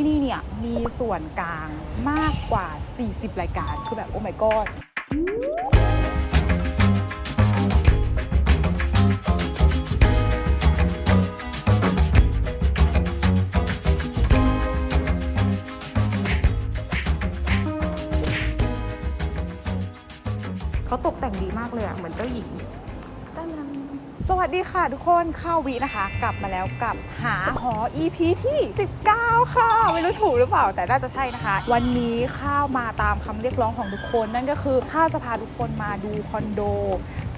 ที่นี่เนี่ยมีส่วนกลางมากกว่า 40 รายการ คือแบบโอ้ my god เขาตกแต่งดีมากเลยอะเหมือนเจ้าหญิงตั้ง สวัสดีค่ะทุกคนข้าววินะคะ กลับมาแล้วกับหาหอ EP ที่ 19 ค่ะ ไม่รู้ถูกหรือเปล่าแต่น่าจะใช่นะคะ วันนี้ข้าวมาตามคำเรียกร้องของทุกคน นั่นก็คือข้าวจะพาทุกคนมาดูคอนโด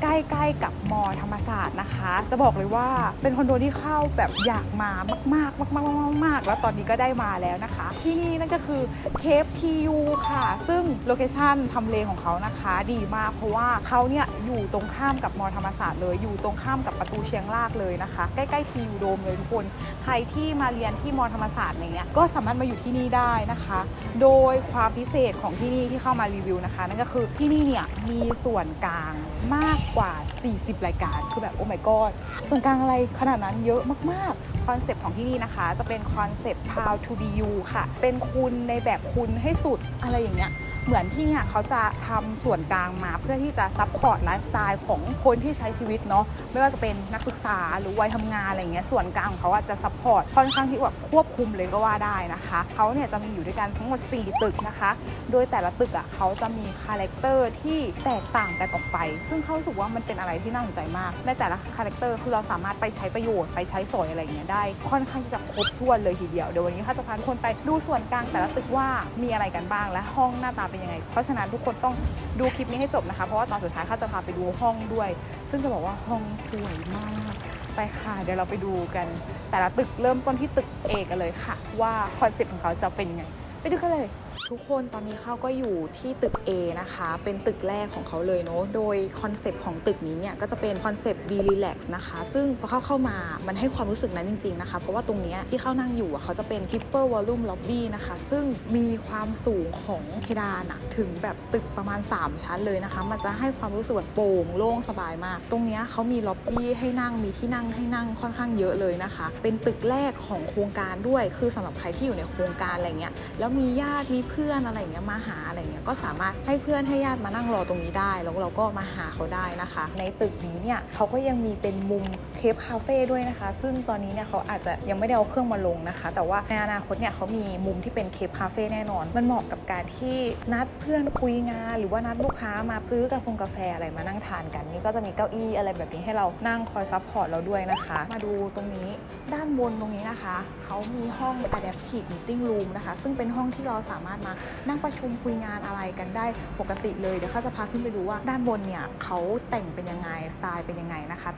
ใกล้ๆกับมอธรรมศาสตร์นะคะ จะบอกเลยว่าเป็นคอนโดที่เข้าแบบอยากมามากๆมากๆมากๆแล้วตอนนี้ก็ได้มาแล้วนะคะ ที่นี่นั่นก็คือเคฟทียูค่ะ ซึ่งโลเคชั่นทำเลของเขานะคะ ดีมากเพราะว่าเขาเนี่ยอยู่ตรงข้ามกับมอธรรมศาสตร์เลยอยู่ตรงข้ามกับประตูเชียงรากเลยนะคะ ใกล้ๆทียูโดมเลยทุกคน ใครที่มาเรียนที่มอธรรมศาสตร์เงี้ยก็สามารถมาอยู่ที่นี่ได้นะคะ โดยความพิเศษของที่นี่ที่เข้ามารีวิวนะคะ นั่นก็คือที่นี่เนี่ยมีส่วนกลางมากกว่า 40 รายการ คือแบบโอ้ my god ส่วนกลางอะไรขนาดนั้นเยอะมากๆ คอนเซปต์ของที่นี่นะคะ จะเป็นคอนเซปต์ proud to be you ค่ะ เป็นคุณในแบบคุณให้สุดอะไรอย่างเงี้ย เหมือนที่เนี่ยเขาจะทำส่วนกลางมาเพื่อที่จะซัพพอร์ตไลฟ์สไตล์ของคนที่ใช้ชีวิตเนาะไม่ว่าจะเป็นนักศึกษาหรือวัยทำงานอะไรเงี้ยส่วนกลางของเขาอะจะซัพพอร์ตค่อนข้างที่แบบควบคุมเลยก็ว่าได้นะคะเขาเนี่ยจะมีอยู่ด้วยกันทั้งหมด 4 ตึกนะคะ โดยแต่ละตึกอะเขาจะมีคาแรคเตอร์ที่แตกต่างกันออกไป ซึ่งเขาสึกว่ามันเป็นอะไรที่น่าสนใจมากในแต่ละคาแรคเตอร์คือเราสามารถไปใช้ประโยชน์ไปใช้สอยอะไรเงี้ยได้ค่อนข้างที่จะครบถ้วนเลยทีเดียวเดี๋ยววันนี้ข้าจะพาทุกคนไปดูส่วนกลางแต่ละตึกว่ามีอะไรกันบ้างและห้องหน้าตาเป็นยังไง เพราะฉะนั้นทุกคนต้องดูคลิปนี้ให้จบนะคะ เพราะว่าตอนสุดท้ายข้าจะพาไปดูห้องด้วย ซึ่งจะบอกว่าห้องสวยมาก ไปค่ะ เดี๋ยวเราไปดูกัน แต่ละตึกเริ่มต้นที่ตึกเอกันเลยค่ะ ว่าคอนเซ็ปต์ของเขาจะเป็นยังไง ไปดูกันเลย ทุกคนตอนนี้เขาก็อยู่ที่ตึก A นะคะ เป็นตึกแรกของเขาเลยเนาะโดยคอนเซปต์ของตึกนี้เนี่ยก็จะเป็นคอนเซปต์ B Relax นะคะ ซึ่งพอเข้าเข้ามามันให้ความรู้สึกนั้นจริง ๆนะคะ เพราะว่าตรงนี้ที่เขานั่งอยู่เขาจะเป็น Triple Volume Lobby นะคะ ซึ่งมีความสูงของเพดานะถึงแบบตึกประมาณ 3 ชั้นเลยนะคะ มันจะให้ความรู้สึกแบบโปร่งโล่งสบายมาก ตรงนี้เขามีล็อบบี้ให้นั่งมีที่นั่งให้นั่งค่อนข้างเยอะเลยนะคะ เป็นตึกแรกของโครงการด้วย คือสำหรับใครที่อยู่ในโครงการอะไรเงี้ยแล้วมีญาติมีเพื่อนอะไรเงี้ยมาหาอะไรเงี้ยก็สามารถให้เพื่อนให้ญาติมานั่งรอตรงนี้ได้ แล้วเราก็มาหาเขาได้นะคะ ในตึกนี้เนี่ยเขาก็ยังมีเป็นมุมเคฟคาเฟ่ด้วยนะคะ ซึ่งตอนนี้เนี่ยเขาอาจจะยังไม่ได้เอาเครื่องมาลงนะคะ แต่ว่าในอนาคตเนี่ยเขามีมุมที่เป็นเคฟคาเฟ่แน่นอน มันเหมาะกับการที่นัดเพื่อนคุยงาน หรือว่านัดลูกค้ามาซื้อกาแฟกาแฟอะไรมานั่งทานกัน นี่ก็จะมีเก้าอี้อะไรแบบนี้ให้เรานั่งคอยซัพพอร์ตเราด้วยนะคะ มาดูตรงนี้ด้านบนตรงนี้นะคะเขามีห้อง adaptive meeting room นะคะ ซึ่งเป็นห้องที่เราสามารถมานั่งประชุมคุยงานอะไรกันได้ปกติเลยเดี๋ยวข้าจะพาขึ้นไปดูว่าด้านบนเนี่ยเขาแต่งเป็นยังไงสไตล์เป็นยังไงนะคะ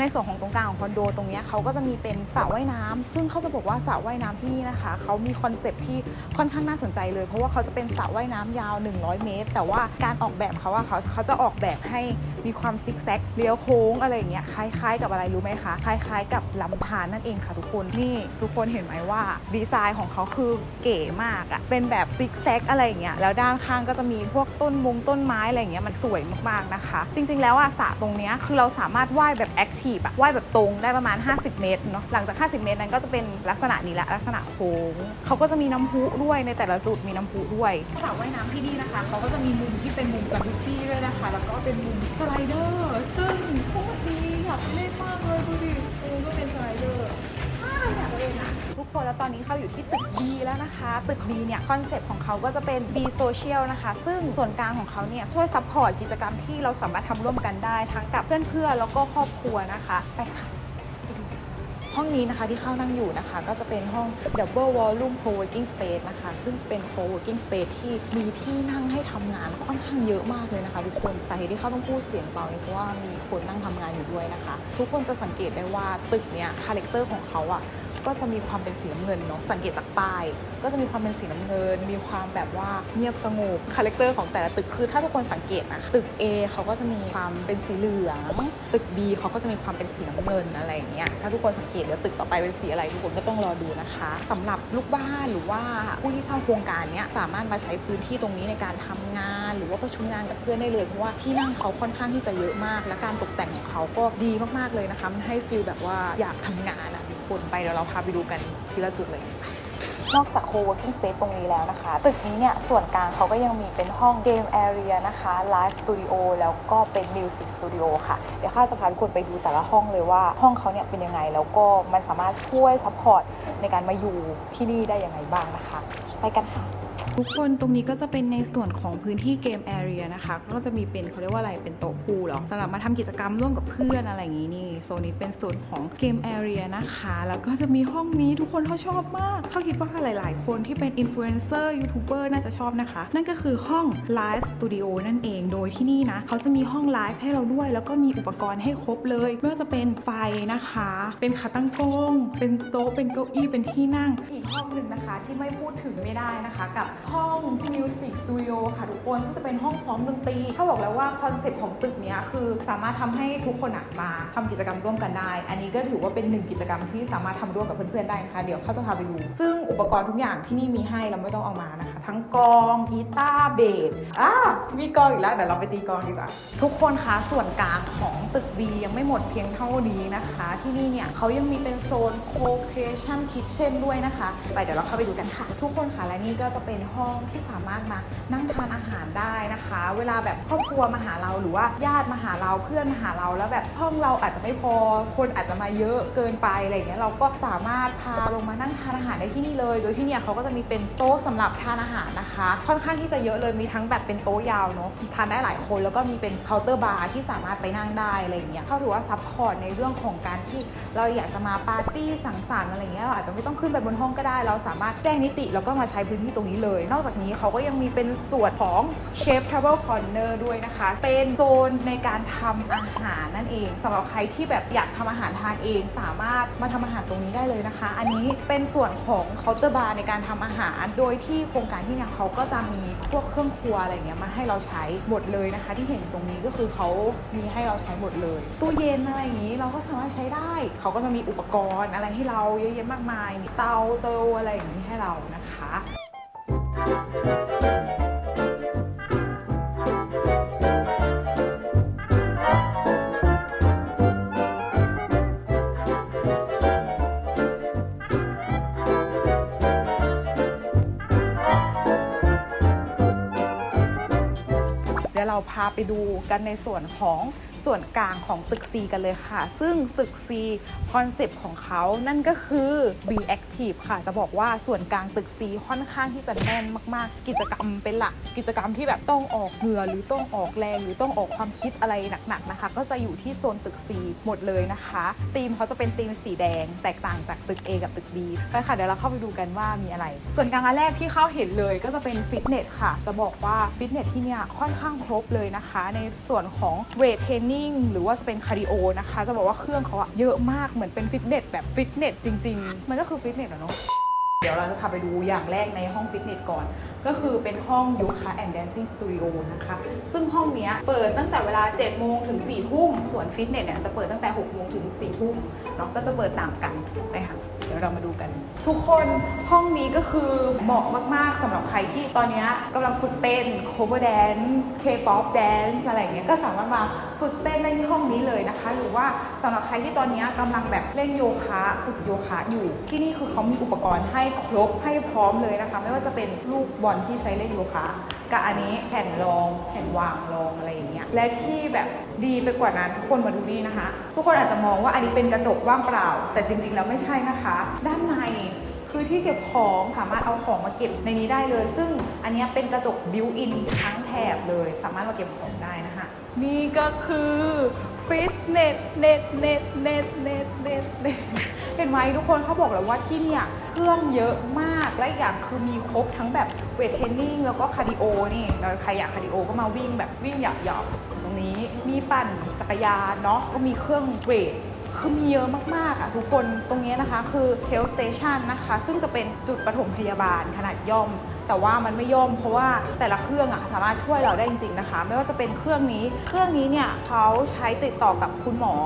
ในส่วนของตรงกลางของคอนโดตรงนี้เขาก็จะมีเป็นสระว่ายน้ำซึ่งเขาจะบอกว่าสระว่ายน้ำที่นี่นะคะเขามีคอนเซปต์ที่ค่อนข้างน่าสนใจเลย เพราะว่าเขาจะเป็นสระว่ายน้ำยาว 100 เมตร แต่ว่าการออกแบบเขาอะเขาเขาจะออกแบบให้มีความซิกแซกเลี้ยวโค้งอะไรอย่างเงี้ยคล้าย ๆ กับอะไรรู้ไหมคะคล้ายๆ กับลำธารนั่นเองค่ะทุกคนนี่ทุกคนเห็นไหมว่าดีไซน์ของเขาคือเก๋มากอะเป็นแบบซิกแซกอะไรอย่างเงี้ยแล้วด้านข้างก็จะมีพวกต้นมงต้นไม้อะไรอย่างเงี้ยมันสวยมากๆนะคะ จริง ๆ แล้วอะสระตรงเนี้ยคือเราสามารถว่ายแบบแอคทีฟอะว่ายแบบตรงได้ประมาณ 50 เมตรเนาะหลังจาก 50 เมตรนั้นก็จะเป็นลักษณะนี้ละลักษณะโค้งเขาก็จะมีน้ำพุด้วยในแต่ละจุดมีน้ำพุด้วยสระว่ายน้ำที่นี่นะคะเขาก็จะมีมุมที่เป็นมุมจัมบุซี่ด้วยนะคะ แล้วก็เป็นมุมสไลเดอร์ ซึ่งโคตรดีอยากเล่นมากเลยดูดิเออก็เป็นสไลเดอร์อยากเล่นอะทุกคนแล้วตอนนี้เขาอยู่ที่ตึก B แล้วนะคะ ตึก B เนี่ยคอนเซปต์ของเขาก็จะเป็น B Social นะคะ ซึ่งส่วนกลางของเขาเนี่ยช่วยซัพพอร์ตกิจกรรมที่เราสามารถทำร่วมกันได้ทั้งกับเพื่อนๆแล้วก็ครอบครัวนะคะ ไปค่ะ ห้องนี้นะคะที่เข้านั่งอยู่นะคะ ก็จะเป็นห้อง Double Volume Co-working Space นะคะ ซึ่งจะเป็น Co-working Space ที่มีที่นั่งให้ทำงานค่อนข้างเยอะมากเลยนะคะ ทุกคนสาเหตุที่เขาต้องพูดเสียงเบาเนี่ยเพราะว่ามีคนนั่งทำงานอยู่ด้วยนะคะ ทุกคนจะสังเกตได้ว่าตึกเนี้ยคาแรคเตอร์ของเขาอะ ก็จะมีความเป็นสีน้ำเงินเนาะสังเกตจากป้าย ก็จะมีความเป็นสีน้ำเงิน มีความแบบว่าเงียบสงบคาแรคเตอร์ของแต่ละตึกคือถ้าทุกคนสังเกตนะตึก A เขาก็จะมีความเป็นสีเหลืองตึก B เขาก็จะมีความเป็นสีน้ำเงินอะไรอย่างเงี้ยถ้าทุกคนสังเกตเดี๋ยวตึกต่อไปเป็นสีอะไรทุกคนก็ต้องรอดูนะคะสำหรับลูกบ้านหรือว่าผู้ที่เช่าโครงการเนี้ยสามารถมาใช้พื้นที่ตรงนี้ในการทำงาน หรือว่าประชุมงานกับเพื่อนได้เลยเพราะว่าที่นั่งเขาค่อนข้างที่จะเยอะมาก และการตกแต่งของเขาก็ดีมากๆเลยนะคะมันให้ฟีลแบบว่าอยากทำงานอะุ่นไปเดี๋ยวเราพาไปดูกันทีละจุดเลย นอกจาก co-working space ตรงนี้แล้วนะคะ ตึกนี้เนี่ย ส่วนกลางเขาก็ยังมีเป็นห้อง game area นะคะ live studio แล้วก็เป็น music studio ค่ะ เดี๋ยวข้าจะพาทุกคนไปดูแต่ละห้องเลยว่าห้องเขาเนี่ยเป็นยังไง แล้วก็มันสามารถช่วย support ในการมาอยู่ที่นี่ได้ยังไงบ้างนะคะ ไปกันค่ะ ทุกคนตรงนี้ก็จะเป็นในส่วนของพื้นที่เกมแอเรียนะคะ ก็จะมีเป็นเขาเรียกว่าอะไรเป็นโต๊ะพูลหรอสำหรับมาทำกิจกรรมร่วมกับเพื่อนอะไรอย่างนี้นี่โซนนี้เป็นส่วนของเกมแอเรียนะคะ แล้วก็จะมีห้องนี้ทุกคนเขาชอบมากเขาคิดว่าหลาย ๆ คนที่เป็นอินฟลูเอนเซอร์ยูทูบเบอร์น่าจะชอบนะคะ นั่นก็คือห้องไลฟ์สตูดิโอนั่นเองโดยที่นี่นะเขาจะมีห้องไลฟ์ให้เราด้วย แล้วก็มีอุปกรณ์ให้ครบเลยไม่ว่าจะเป็นไฟนะคะ เป็นขาตั้งกล้องเป็นโต๊ะเป็นเก้าอี้เป็นที่นั่งอีกห้องหนึ่งนะคะ ที่ไม่พูดถึงไม่ได้นะคะ กับห้อง Music Studio ค่ะทุกคนซึ่งจะเป็นห้องซ้อมดนตรีเขาบอกแล้วว่าคอนเซ็ปต์ของตึกนี้คือสามารถทำให้ทุกคนมาทำกิจกรรมร่วมกันได้ อันนี้ก็ถือว่าเป็นหนึ่งกิจกรรมที่สามารถทำร่วมกับเพื่อนๆได้นะคะเดี๋ยวเขาจะพาไปดู ซึ่งอุปกรณ์ทุกอย่างที่นี่มีให้เราไม่ต้องเอามานะคะ ทั้งกองกีตาร์เบสอ่ามีกองอีกแล้วเดี๋ยวเราไปตีกองดีกว่าทุกคนคะส่วนกลางของตึก B ยังไม่หมดเพียงเท่านี้นะคะ ที่นี่เนี่ยเขายังมีเป็นโซน co-creation kitchen ด้วยนะคะ ไปเดี๋ยวเราเข้าไปดูกันค่ะ ทุกคนค่ะและนี่ก็จะเป็นห้องที่สามารถมานั่งทานอาหารได้นะคะ เวลาแบบครอบครัวมาหาเราหรือว่าญาติมาหาเราเพื่อนมาหาเราแล้วแบบห้องเราอาจจะไม่พอคนอาจจะมาเยอะเกินไปอะไรอย่างเงี้ยเราก็สามารถพาลงมานั่งทานอาหารได้ที่นี่เลย โดยที่เนี่ยเขาก็จะมีเป็นโต๊ะสำหรับทานอาหารนะคะ ค่อนข้างที่จะเยอะเลยมีทั้งแบบเป็นโต๊ะยาวเนาะทานได้หลายคนแล้วก็มีเป็นเคาน์เตอร์บาร์ที่สามารถไปนั่งได้อะไรอย่างเงี้ยเขาถือว่าซัพพอร์ตในเรื่องของการที่เราอยากจะมาปาร์ตี้สังสรรค์อะไรเงี้ยเราอาจจะไม่ต้องขึ้นไปบนห้องก็ได้ เราสามารถแจ้งนิติแล้วก็มาใช้พื้นที่ตรงนี้เลยนอกจากนี้เขาก็ยังมีเป็นส่วนของเชฟทราเวลคอร์เนอร์ด้วยนะคะ เป็นโซนในการทำอาหารนั่นเองสำหรับใครที่แบบอยากทำอาหารทานเองสามารถมาทำอาหารตรงนี้ได้เลยนะคะ อันนี้เป็นส่วนของเคาน์เตอร์บาร์ในการทำอาหาร โดยที่โครงการที่เนี่ยเขาก็จะมีพวกเครื่องครัวอะไรเงี้ยมาให้เราใช้หมดเลยนะคะ ที่เห็นตรงนี้ก็คือเขามีให้เราใช้หมดเลย ตู้เย็นอะไรอย่างนี้เราก็สามารถใช้ได้ เขาก็จะมีอุปกรณ์อะไรให้เราเยอะแยะมากมาย เตาเตาอะไรอย่างนี้ให้เรานะคะ เดี๋ยวเราพาไปดูกันในส่วนของ ส่วนกลางของตึก C กันเลยค่ะ ซึ่งตึก C คอนเซปต์ของเขานั่นก็คือ Be Active ค่ะ จะบอกว่าส่วนกลางตึก C ค่อนข้างที่จะแน่นมาก ๆ กิจกรรมเป็นหลัก กิจกรรมที่แบบต้องออกเหงื่อหรือต้องออกแรงหรือต้องออกความคิดอะไรหนัก ๆ นะคะ ก็จะอยู่ที่โซนตึก C หมดเลยนะคะธีมเขาจะเป็นธีมสีแดง แตกต่างจากตึก A กับตึก B ไปค่ะเดี๋ยวเราเข้าไปดูกันว่ามีอะไร ส่วนกลางอันแรกที่เข้าเห็นเลยก็จะเป็นฟิตเนสค่ะ จะบอกว่าฟิตเนสที่เนี่ยค่อนข้างครบเลยนะคะ ในส่วนของเวทเทรนนิ่ง หรือว่าจะเป็นคาร์ดิโอนะคะ จะบอกว่าเครื่องเขาอะเยอะมากเหมือนเป็นฟิตเนสแบบฟิตเนสจริง ๆ มันก็คือฟิตเนสอะเนาะเดี๋ยวเราจะพาไปดูอย่างแรกในห้องฟิตเนสก่อน ก็คือเป็นห้องโยคะแอนด์แดนซิ่งสตูดิโอนะคะ ซึ่งห้องเนี้ยเปิดตั้งแต่เวลา 7 โมงถึง 4 ทุ่ม ส่วนฟิตเนสเนี่ยจะเปิดตั้งแต่ 6 โมงถึง 4 ทุ่มเนาะก็จะเปิดต่างกันไปค่ะเดี๋ยวเรามาดูกัน ทุกคนห้องนี้ก็คือเหมาะมาก ๆสำหรับใครที่ตอนนี้กำลังฝึกเต้น cover dance K-pop dance อะไรอย่างเงี้ยก็สามารถมา ฝึกเต้นได้ที่ห้องนี้เลยนะคะ หรือว่าสำหรับใครที่ตอนนี้ยกำลังแบบเล่นโยคะฝึกโยคะอยู่ ที่นี่คือเขามีอุปกรณ์ให้ครบให้พร้อมเลยนะคะ ไม่ว่าจะเป็นลูกบอลที่ใช้เล่นโยคะกับอันนี้แผ่นรองแผ่นวางรองอะไรอย่างเงี้ยและที่แบบดีไปกว่านั้นทุกคนมาดูนี่นะคะ ทุกคนอาจจะมองว่าอันนี้เป็นกระจกว่างเปล่า แต่จริงๆแล้วไม่ใช่นะคะ ด้านในคือที่เก็บของสามารถเอาของมาเก็บในนี้ได้เลย ซึ่งอันนี้เป็นกระจกบิวอินทั้งแถบเลย สามารถมาเก็บของ นี่ก็คือฟิตเนสเน็ตเน็ตเน็ตเน็ตเน็ตเน็ตเห็นไหมทุกคนเขาบอกแล้วว่าที่เนี่ยเครื่องเยอะมากและอย่างคือมีครบทั้งแบบเวทเทรนนิ่งแล้วก็คาร์ดิโอนี่แล้วใครอยากคาร์ดิโอก็มาวิ่งแบบวิ่งหยับๆตรงนี้มีปั่นจักรยานเนาะก็มีเครื่องเวทคือมีเยอะมากๆอะทุกคนตรงนี้นะคะคือ health station นะคะ ซึ่งจะเป็นจุดปฐมพยาบาลขนาดย่อม แต่ว่ามันไม่ย่อมเพราะว่าแต่ละเครื่องอะสามารถช่วยเราได้จริงๆนะคะ ไม่ว่าจะเป็นเครื่องนี้ เครื่องนี้เนี่ยเขาใช้ติดต่อกับคุณหมอ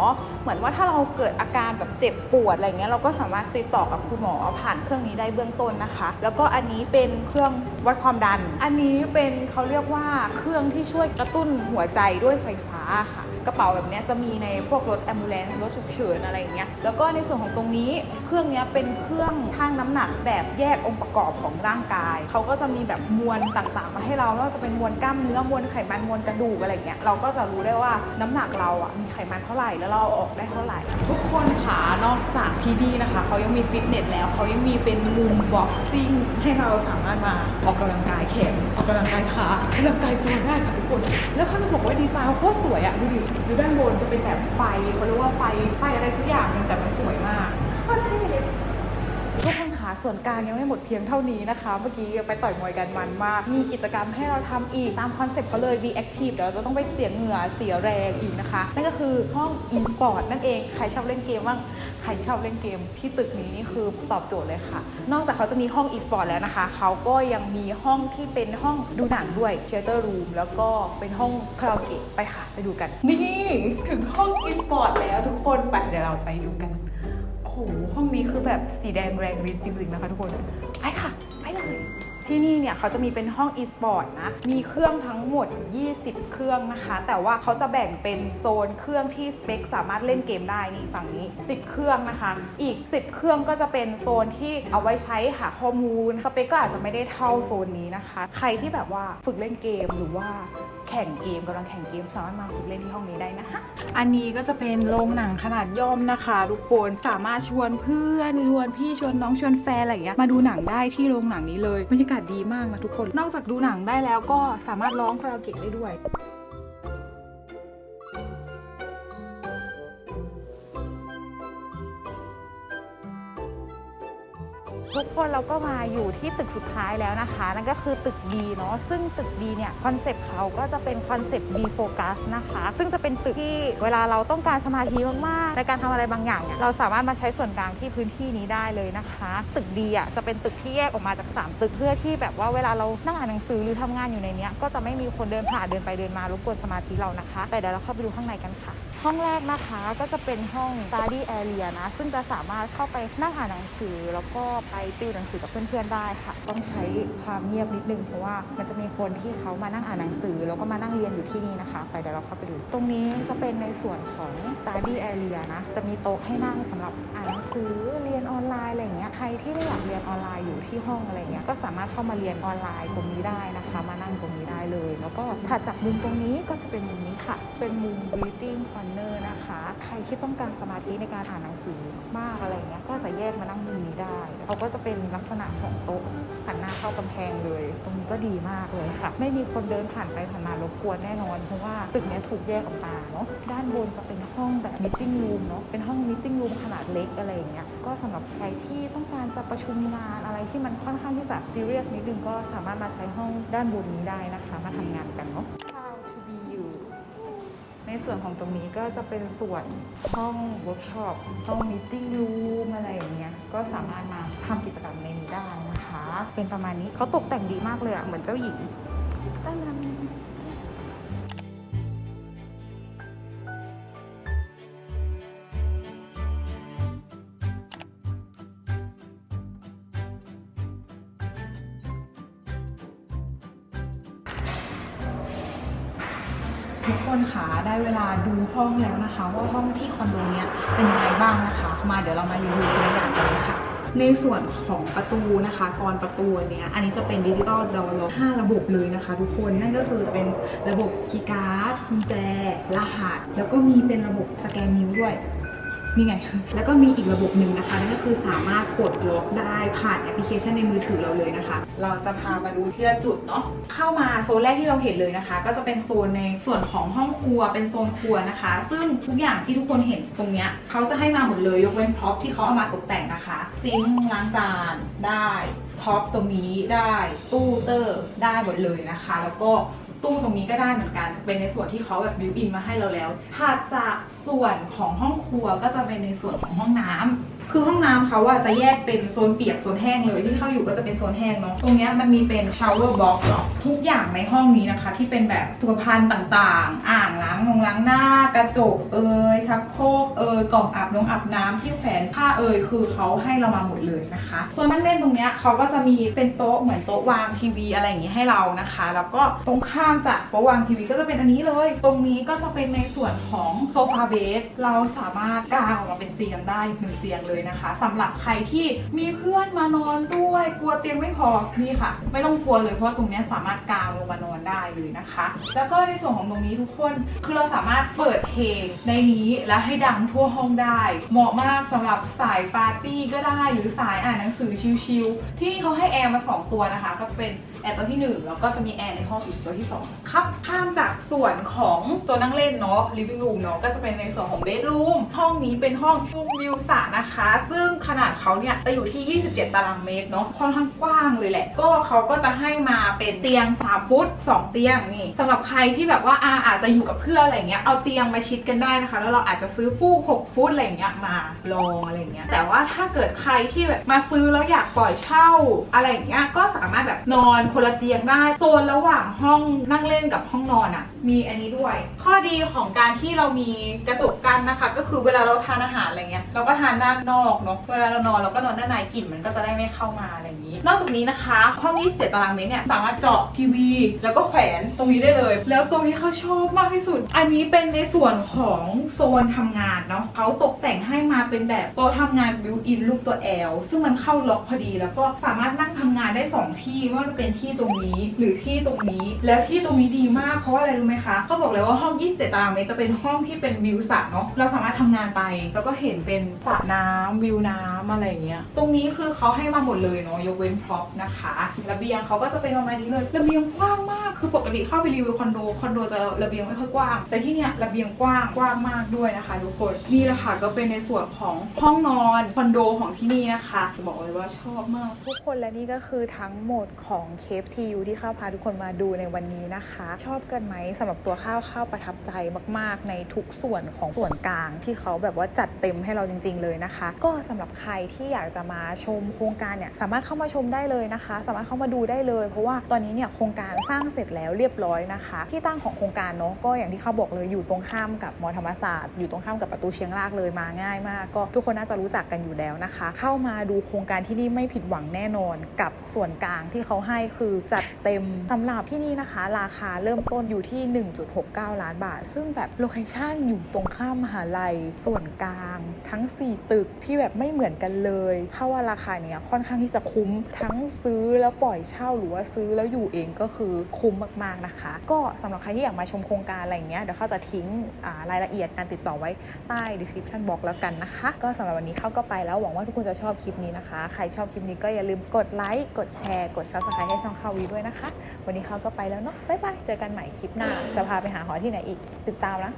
เหมือนว่าถ้าเราเกิดอาการแบบเจ็บปวดอะไรเงี้ยเราก็สามารถติดต่อกับคุณหมอผ่านเครื่องนี้ได้เบื้องต้นนะคะ แล้วก็อันนี้เป็นเครื่องวัดความดัน อันนี้เป็นเขาเรียกว่าเครื่องที่ช่วยกระตุ้นหัวใจด้วยไฟฟ้าค่ะ กระเป๋าแบบนี้จะมีในพวกรถแอมบูเลนซ์รถฉุกเฉินอะไรอย่างเงี้ยแล้วก็ในส่วนของตรงนี้เครื่องนี้เป็นเครื่องชั่งน้ำหนักแบบแยกองค์ประกอบของร่างกาย เขาก็จะมีแบบมวลต่างๆ มาให้เราไม่ว่าจะเป็นมวลกล้ามเนื้อมวลไขมันมวลกระดูกอะไรเงี้ยเราก็จะรู้ได้ว่าน้ำหนักเราอะมีไขมันเท่าไหร่แล้วเราออกได้เท่าไหร่ ทุกคนค่ะนอกจากที่นี่นะคะเขายังมีฟิตเนสแล้วเขายังมีเป็นมุมบ็อกซิ่งให้เราสามารถมาออกกำลังกายแขนออกกำลังกายขาออกกำลังกายตัวได้ค่ะทุกคน แล้วเขาจะบอกว่าดีไซน์เขาโคตรสวยอะดูดิดูด้านบนจะเป็นแบบไฟเขาเรียกว่าไฟไฟอะไรสักอย่างหนึงแต่มันสวยมากโคตรเท่เลย ทุกคนคะ ส่วนกลางยังไม่หมดเพียงเท่านี้นะคะ เมื่อกี้ไปต่อยมวยกันมันมาก มีกิจกรรมให้เราทำอีกตามคอนเซ็ปต์เขาเลย be active เดี๋ยวเราต้องไปเสียเหงื่อเสียแรงอีกนะคะ นั่นก็คือห้อง e-sport นั่นเอง ใครชอบเล่นเกมบ้าง ใครชอบเล่นเกมที่ตึกนี้นี่คือตอบโจทย์เลยค่ะ นอกจากเขาจะมีห้อง e-sport แล้วนะคะ เขาก็ยังมีห้องที่เป็นห้องดูหนังด้วย theater room แล้วก็เป็นห้องคาราโอเกะไปค่ะ ไปดูกัน นี่ถึงห้อง e-sport แล้วทุกคนไปเดี๋ยวเราไปดูกัน นี้คือแบบสีแดงแรงฤทธิ์จริงๆนะคะทุกคน ไปค่ะ ไปเลย ที่นี่เนี่ยเขาจะมีเป็นห้อง e-sport นะ มีเครื่องทั้งหมด 20 เครื่องนะคะ แต่ว่าเขาจะแบ่งเป็นโซนเครื่องที่สเปคสามารถเล่นเกมได้นี่ฝั่งนี้ 10 เครื่องนะคะ อีก 10 เครื่องก็จะเป็นโซนที่เอาไว้ใช้หาข้อมูล สเปคก็อาจจะไม่ได้เท่าโซนนี้นะคะ ใครที่แบบว่าฝึกเล่นเกมหรือว่า ข่งเกมกำลังแข่งเกมสามารถมาฝึกเล่นที่ห้องนี้ได้นะคะ อันนี้ก็จะเป็นโรงหนังขนาดย่อมนะคะ ทุกคนสามารถชวนเพื่อนชวนพี่ชวนน้องชวนแฟนอะไรอย่างเงี้ยมาดูหนังได้ที่โรงหนังนี้เลยบรรยากาศดีมากนะทุกคน นอกจากดูหนังได้แล้วก็สามารถร้องคาราโอเกะได้ด้วย ทุกคนเราก็มาอยู่ที่ตึกสุดท้ายแล้วนะคะ นั่นก็คือตึก B เนาะซึ่งตึก B เนี่ยคอนเซปต์เขาก็จะเป็นคอนเซปต์ B Focus นะคะ ซึ่งจะเป็นตึกที่เวลาเราต้องการสมาธิมากๆ ในการทำอะไรบางอย่างเนี่ยเราสามารถมาใช้ส่วนกลางที่พื้นที่นี้ได้เลยนะคะ ตึก B อะจะเป็นตึกที่แยกออกมาจาก 3 ตึกเพื่อที่แบบว่าเวลาเรานั่งอ่านหนังสือหรือทำงานอยู่ในนี้ก็จะไม่มีคนเดินผ่านเดินไปเดินมารบกวนสมาธิเรานะคะ แต่เดี๋ยวเราเข้าไปดูข้างในกันค่ะ ห้องแรกนะคะก็จะเป็นห้อง study area นะ ซึ่งจะสามารถเข้าไปนั่งอ่านหนังสือ แล้วก็ไปติวหนังสือกับเพื่อนๆได้ค่ะ ต้องใช้ความเงียบนิดนึงเพราะว่ามันจะมีคนที่เขามานั่งอ่านหนังสือ แล้วก็มานั่งเรียนอยู่ที่นี่นะคะ ไปเดี๋ยวเราเข้าไปดู ตรงนี้จะเป็นในส่วนของ study area นะ จะมีโต๊ะให้นั่งสำหรับอ่านหนังสือเรียนออนไลน์อะไรอย่างเงี้ย ใครที่ไม่อยากเรียนออนไลน์อยู่ที่ห้องอะไรเงี้ย ก็สามารถเข้ามาเรียนออนไลน์ตรงนี้ได้นะคะ มานั่งตรงนี้ เลย แล้วก็ถัดจากมุมตรงนี้ก็จะเป็นมุมนี้ค่ะ เป็นมุม reading corner นะคะ ใครที่ต้องการสมาธิในการอ่านหนังสือมากอะไรเงี้ยก็จะแยกมานั่งมุมนี้ได้เขาก็จะเป็นลักษณะของโต๊ะหันหน้าเข้ากำแพงเลย ตรงนี้ก็ดีมากเลยค่ะ ไม่มีคนเดินผ่านไปผ่านมารบกวนแน่นอน เพราะว่าตึกนี้ถูกแยกออกมาเนาะด้านบนจะเป็นห้องแบบ meeting room เนาะเป็นห้อง meeting room ขนาดเล็กอะไรอย่างเงี้ยก็สำหรับใครที่ต้องการจะประชุมงานอะไรที่มันค่อนข้างที่จะ serious นิดนึงก็สามารถมาใช้ห้องด้านบนนี้ได้นะคะมาทำงานกันเนาะ How to be you ในส่วนของตรงนี้ก็จะเป็นส่วนห้องเวิร์กช็อปห้องมิ팅รูมอะไรอย่างเงี้ยก็สามารถมาทำกิจกรรมในนี้ได้นะคะ เป็นประมาณนี้เขาตกแต่งดีมากเลยอะเหมือนเจ้าหญิงตั้งนั้น ทุกคนคะได้เวลาดูห้องแล้วนะคะ ว่าห้องที่คอนโดเนี้ยเป็นยังไงบ้างนะคะ มาเดี๋ยวเรามารีวิวตัวอย่างกันเลยค่ะในส่วนของประตูนะคะกรประตูเนี้ยอันนี้จะเป็นดิจิตอลดอลล็อก5ระบบเลยนะคะ ทุกคนนั่นก็คือจะเป็นระบบคีย์การ์ดกุญแจรหัสแล้วก็มีเป็นระบบสแกนนิ้วด้วย นี่ไง แล้วก็มีอีกระบบหนึ่งนะคะนั่นก็คือสามารถกดล็อกได้ผ่านแอปพลิเคชันในมือถือเราเลยนะคะ เราจะพามาดูทีละจุดเนาะเข้ามาโซนแรกที่เราเห็นเลยนะคะ ก็จะเป็นโซนในส่วนของห้องครัวเป็นโซนครัวนะคะ ซึ่งทุกอย่างที่ทุกคนเห็นตรงเนี้ยเขาจะให้มาหมดเลยยกเว้นพ็อปที่เขาเอามาตกแต่งนะคะซิงค์ล้างจานได้ท็อปตรงนี้ได้ตู้เตอร์ได้หมดเลยนะคะ แล้วก็ ตู้ตรงนี้ก็ได้เหมือนกัน เป็นในส่วนที่เขาแบบบิวอินมาให้เราแล้วถัดจากส่วนของห้องครัวก็จะเป็นในส่วนของห้องน้ำคือห้องน้ำเขาอะจะแยกเป็นโซนเปียกโซนแห้งเลยที่เข้าอยู่ก็จะเป็นโซนแห้งเนาะตรงเนี้ยมันมีเป็นชาวเวอร์บ็อกทุกอย่างในห้องนี้นะคะ ที่เป็นแบบสุขภัณฑ์ต่างๆ อ่างล้าง ล้างหน้ากระจกเอ่ยชักโครกเอ่ยกล่องอาบน้ำอาบน้ำที่แขวนผ้าเอ่ยคือเขาให้เรามาหมดเลยนะคะ ส่วนนั่งเล่นตรงเนี้ยเขาก็จะมีเป็นโต๊ะเหมือนโต๊ะวางทีวีอะไรอย่างงี้ให้เรานะคะ แล้วก็ตรงข้ามจากโต๊ะวางทีวีก็จะเป็นอันนี้เลย ตรงนี้ก็จะเป็นในส่วนของโซฟาเบสเราสามารถกางออกมาเป็นเตียงได้หนึ่งเตียงเลยนะคะสำหรับใครที่มีเพื่อนมานอนด้วยกลัวเตียงไม่พอนี่ค่ะ ไม่ต้องกลัวเลยเพราะตรงเนี้ยสามารถกางลงมานอนได้เลยนะคะ แล้วก็ในส่วนของตรงนี้ทุกคนคือเราสามารถเปิดเพลงในนี้และให้ดังทั่วห้องได้ เหมาะมากสำหรับสายปาร์ตี้ก็ได้หรือสายอ่านหนังสือชิลๆที่เขาให้แอร์มาสองตัวนะคะ ก็เป็น แอร์ตัวที่หนึ่งแล้วก็จะมีแอร์ในห้องอีกตัวที่สองครับข้ามจากส่วนของโซนนั่งเล่นเนาะ living room เนาะก็จะเป็นในส่วนของ bedroom ห้องนี้เป็นห้องมุมวิวสระนะคะ ซึ่งขนาดเขาเนี่ยจะอยู่ที่ 27 ตารางเมตรเนาะค่อนข้างกว้างเลยแหละ ก็เขาก็จะให้มาเป็นเตียง3ฟุต2 เตียงนี่สำหรับใครที่แบบว่าอาอาจจะอยู่กับเพื่อนอะไรเงี้ยเอาเตียงมาชิดกันได้นะคะ แล้วเราอาจจะซื้อฟูก6ฟุตอะไรเงี้ยมาลองอะไรเงี้ยแต่ว่าถ้าเกิดใครที่แบบมาซื้อแล้วอยากปล่อยเช่าอะไรเงี้ยก็สามารถแบบนอนคนละเตียงได้ โซนระหว่างห้องนั่งเล่นกับห้องนอนอะ่ะ มีอันนี้ด้วย ข้อดีของการที่เรามีกระจกกั้นนะคะ ก็คือเวลาเราทานอาหารอะไรเงี้ยเราก็ทานด้านนอกเนาะเวลาเรานอนเราก็นอนด้านในกลิ่นมันก็จะได้ไม่เข้ามาอะไรอย่างนี้ นอกจากนี้นะคะ ห้อง27ตารางเมตรเนี่ยสามารถเจาะทีวี แล้วก็แขวนตรงนี้ได้เลย แล้วตรงที่เขาชอบมากที่สุด อันนี้เป็นในส่วนของโซนทำงานเนาะเขาตกแต่งให้มาเป็นแบบโต๊ะทำงานบิวอินรูปตัว L ซึ่งมันเข้าล็อกพอดีแล้วก็สามารถนั่งทำงานได้สองที่ไม่ว่าจะเป็นที่ตรงนี้หรือที่ตรงนี้แล้วที่ตรงนี้ดีมากเพราะว่าอะไรรู้ไหมคะเขาบอกเลยว่าห้อง27ตารางเมตรจะเป็นห้องที่เป็นวิวสระเนาะเราสามารถทำงานไป แล้วก็เห็นเป็นสระน้ำวิวน้ำอะไรอย่างเงี้ยตรงนี้คือเขาให้มาหมดเลยเนาะยกเว้นพร็อพนะคะระเบียงเขาก็จะเป็นประมาณนี้เลยระเบียงกว้างมากคือปกติเข้าไปรีวิวคอนโดคอนโดจะระเบียงไม่ค่อยกว้าง แต่ที่เนี้ยระเบียงกว้างกว้างมากด้วยนะคะทุกคนนี่แหละค่ะก็เป็นในส่วนของห้องนอนคอนโดของที่นี่นะคะจะบอกเลยว่าชอบมาก ทุกคนและนี่ก็คือทั้งหมดของเคฟทียูที่ข้าวพาทุกคนมาดูในวันนี้นะคะ ชอบกันไหมสำหรับตัวข้าวข้าวประทับใจมาก ๆ ในทุกส่วนของส่วนกลางที่เขาแบบว่าจัดเต็มให้เราจริง ๆ เลยนะคะ ก็สำหรับใครที่อยากจะมาชมโครงการเนี่ยสามารถเข้ามาชมได้เลยนะคะ สามารถเข้ามาดูได้เลย เพราะว่าตอนนี้เนี่ยโครงการสร้างเสร็จแล้วเรียบร้อยนะคะ ที่ตั้งของโครงการเนาะก็อย่างที่เขาบอกเลยอยู่ตรงข้ามกับมอธรรมศาสตร์อยู่ตรงข้ามกับประตูเชียงรากเลยมาง่ายมาก ก็ทุกคนน่าจะรู้จักกันอยู่แล้วนะคะ เข้ามาดูโครงการที่นี่ไม่ผิดหวังแน่นอนกับส่วนกลางที่เขาให้คือจัดเต็มสำหรับที่นี่นะคะ ราคาเริ่มต้นอยู่ที่ 1.69 ล้านบาท ซึ่งแบบโลเคชั่นอยู่ตรงข้ามมหาลัย ส่วนกลาง ทั้ง 4 ตึกที่แบบไม่เหมือนกันเลยเข้าว่าราคาเนี้ยค่อนข้างที่จะคุ้มทั้งซื้อแล้วปล่อยเช่าหรือว่าซื้อแล้วอยู่เองก็คือคุ้มมากๆนะคะ ก็สำหรับใครที่อยากมาชมโครงการอะไรอย่างเงี้ยเดี๋ยวเขาจะทิ้งารายละเอียดการติดต่อไว้ใต้ description box แล้วกันนะคะ ก็สำหรับวันนี้เข้าก็ไปแล้วหวังว่าทุกคนจะชอบคลิปนี้นะคะ ใครชอบคลิปนี้ก็อย่าลืมกดไลค์กดแชร์กด subscribe ให้ช่องข่าววีด้วยนะคะ วันนี้เขาก็ไปแล้วเนาะบ๊ายบายเจอกันใหม่คลิปหน้า จะพาไปหาหอที่ไหนอีกติดตามนะ